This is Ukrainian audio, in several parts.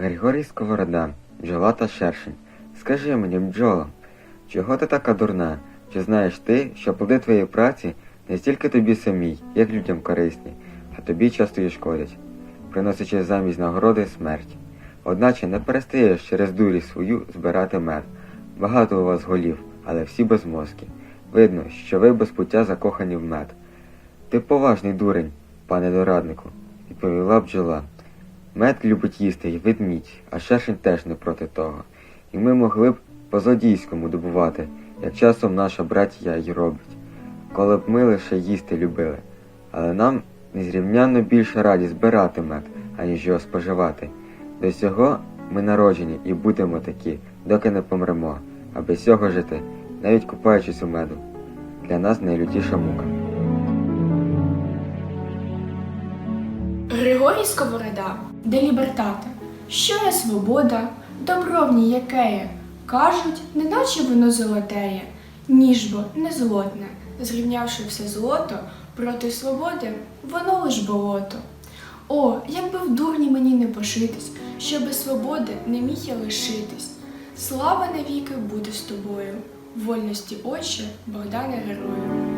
Григорій Сковорода, бджола та шершень. Скажи мені, бджола, чого ти така дурна? Чи знаєш ти, що плоди твоєї праці не стільки тобі самій, як людям корисні, а тобі часто і шкодять, приносячи замість нагороди смерть. Одначе не перестаєш через дурість свою збирати мед. Багато у вас голів, але всі без мозки. Видно, що ви без пуття закохані в мед. Ти поважний дурень, пане дораднику, відповіла бджола. Мед любить їсти й ведмідь, а шершень теж не проти того. І ми могли б по злодійському добувати, як часом наша братія й робить, коли б ми лише їсти любили. Але нам незрівнянно більше раді збирати мед, аніж його споживати. До цього ми народжені і будемо такі, доки не помремо, а без цього жити, навіть купаючись у меду. Для нас найлютіша мука. Григорій Сковорода, де лібертата, що є свобода, добро в ній. Кажуть, неначе воно золотеє, ніж бо не злотне, зрівнявши все злото проти свободи, воно лиш болото. О, якби в дурні мені не пошитись, що без свободи не міг я лишитись. Слава навіки буде з тобою, вольності очі Богдане герою.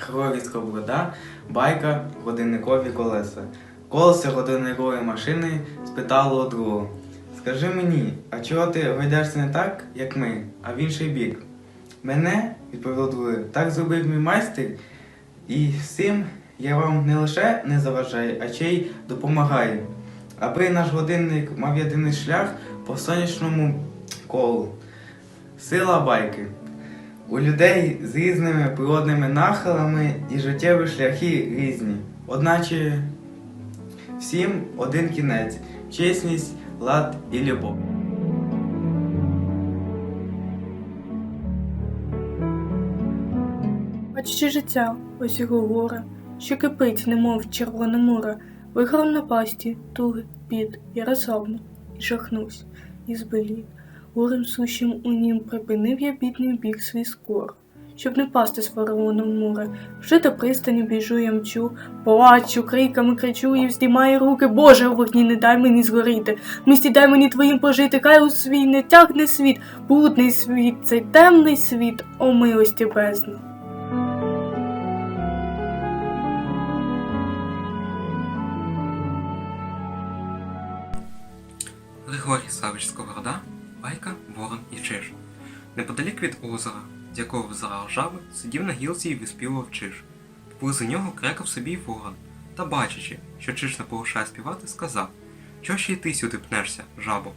Григорій Сковорода, байка, годинникові колеса. Колесо годинникової машини спитало другого. Скажи мені, а чого ти гойдешся не так, як ми, а в інший бік? Мене, відповіло друге, так зробив мій майстер, і всім я вам не лише не заважаю, а ще й допомагаю. Аби наш годинник мав єдиний шлях по сонячному колу. Сила байки. У людей з різними природними нахилами і життєві шляхи різні. Одначе всім один кінець чесність, лад і любов. Бачачи життя, ось його горе, що кипить, немов червоне море, виграв на пасті, туги, під, я і жахнусь, і збелів. Горем сущим у нім припинив я бідний бік свій скор, щоб не пасти з фараоном море. Вже до пристані біжу я мчу, плачу, криками кричу і вздіймаю руки. Боже, у вогні не дай мені згоріти. Місті дай мені твоїм пожити, хай у свій не тягне світ, блудний світ, цей темний світ, о милості бездна. Григорій Савич Сковорода, Байка, Ворон і Чиж. Неподалік від озера, з якого взирав жаби, сидів на гілці і виспівував Чиж. Поблизу нього крекав собі ворон, та бачачи, що Чиж не полишає співати, сказав Чого ще й ти сюди пнешся, жабо?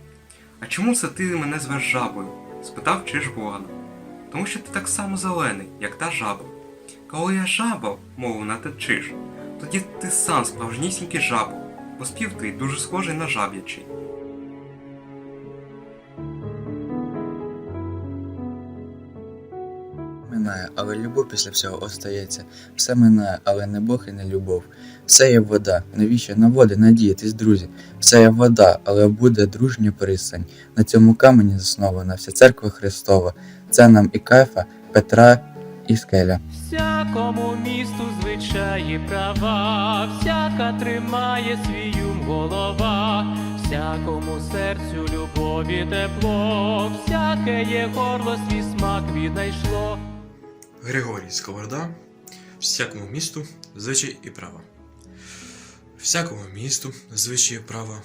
А чому це ти мене звеш жабою? спитав Чиж ворона. Тому що ти так само зелений, як та жаба. Коли я жаба, мовив на те Чиж, тоді ти сам справжнісінький жабо, бо спів твій дуже схожий на жаб'ячий. Минає, але любов після всього остається. Все минає, але не Бог і не любов. Все є вода, навіщо на води надіятись, друзі? Все є вода, але буде дружня пристань. На цьому камені заснована вся церква Христова. Це нам і Кайфа, Петра і Скеля. Всякому місту звичаї права, всяка тримає свій голова, всякому серцю любові тепло, всяке є горло свій смак віднайшло. Григорій Сковорода, всякому місту звичай і права. Всякому місту звичай і права,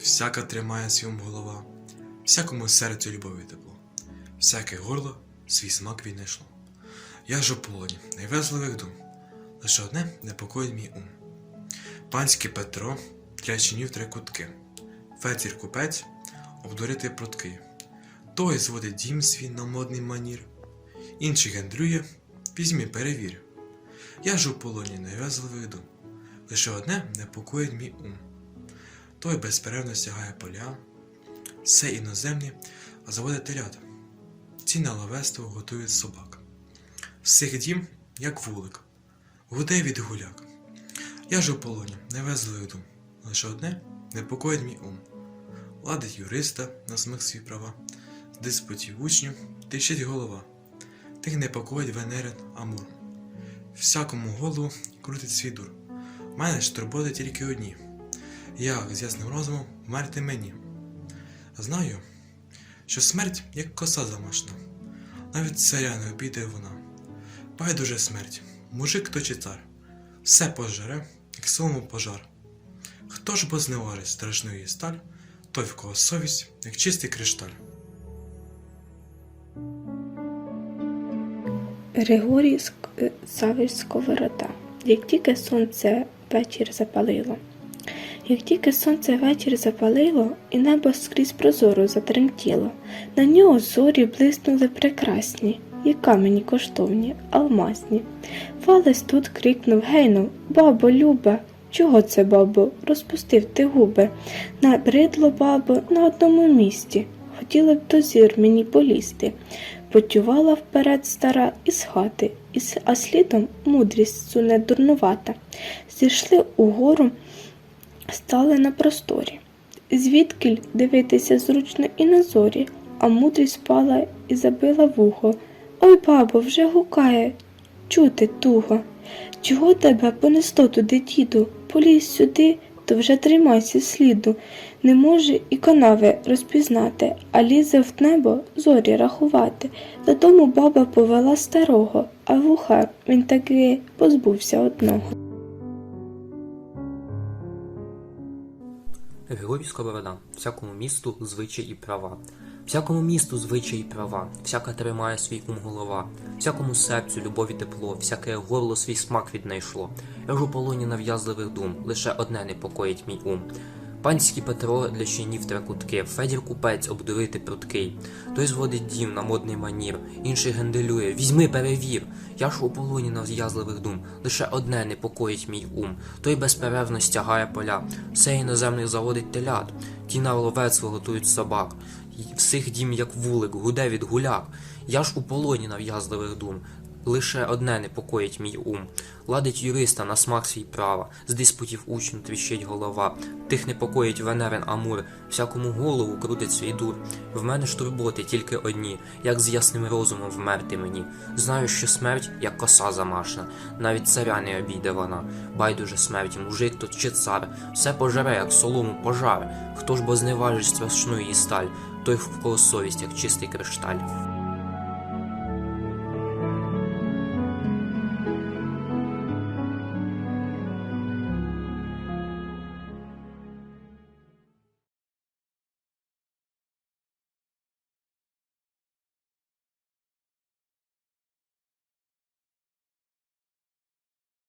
всяка тримає свім голова, всякому серцю любові тепло, всяке горло свій смак віднайшло. Я ж у полоні, найвезливих дум, лише одне непокоїть мій ум. Панське Петро для чинів три кутки, фецір купець обдурити прутки. Той зводить дім свій на модний манір, інший гендрює, візьмі перевір. Я ж у полоні нав'язливих дум, лише одне непокоїть мій ум. Той безперервно сягає поля, все іноземні, а заводить телята. Ці на ловество готують собак. Всіх дім, як вулик, гуде від гуляк. Я ж у полоні, невезливих дум, лише одне непокоїть мій ум. Ладить юриста на сміх свої права, диспутів учнів тищить голова, тих непокоїть Венерин Амур. Всякому голову крутить свій дур. У мене ж турботи тільки одні. Як з ясним розумом вмерти мені. Знаю, що смерть як коса замашна, навіть царя не обійде вона. Байдуже смерть, мужик то чи цар, все пожере, як своєму пожар. Хто ж бо зневажить страшну її сталь, той в кого совість, як чистий кришталь. Григорій Ск- Савич Сковорода. Як тільки сонце вечір запалило. Як тільки сонце вечір запалило, і небо скрізь прозоро затремтіло, на нього зорі блиснули прекрасні, і камені коштовні, алмазні. Валес тут крикнув гейну, бабо, любе, чого це, бабо, розпустив ти губи? Набридло, бабо, на одному місці. Хотіли б до зір мені полізти. Потювала вперед стара із хати, а слідом мудрість суне дурнувата. Зійшли угору, стали на просторі. Звідкіль дивитися зручно і на зорі, а мудрість спала і забила вухо. Ой, бабо, вже гукає, чути туго. Чого тебе понесло туди, діду? Полізь сюди, то вже тримайся сліду. Не може і канави розпізнати, а лізе в небо зорі рахувати. Додому баба повела старого, а вуха він таки позбувся одного. Григорій Сковорода, всякому місту звичай і права. Всякому місту звичай і права, всяка тримає свій ум голова, всякому серцю любові тепло, всяке горло свій смак віднайшло. Я ж у полоні нав'язливих дум, лише одне непокоїть мій ум. Панський Петро для щенів тракутки, Федір купець обдурити пруткий. Той зводить дім на модний манір, інший генделює, візьми, перевір. Я ж у полоні нав'язливих дум, лише одне непокоїть мій ум. Той безперервно стягає поля, все іноземних заводить телят. Ті на ловецтво готують собак. Всіх дім, як вулик, гуде від гуляк. Я ж у полоні нав'язливих дум. Лише одне непокоїть мій ум. Ладить юриста на смак свій права, з диспутів учню тріщить голова. Тих непокоїть Венерин Амур, всякому голову крутить свій дур. В мене ж турботи тільки одні, як з ясним розумом вмерти мені. Знаю, що смерть, як коса замашна, навіть царя не обійде вона. Байдуже смерті, мужик тут чи цар, все пожере, як солому пожар. Хто ж бо зневажить страшну її сталь, той в кого совість, як чистий кришталь.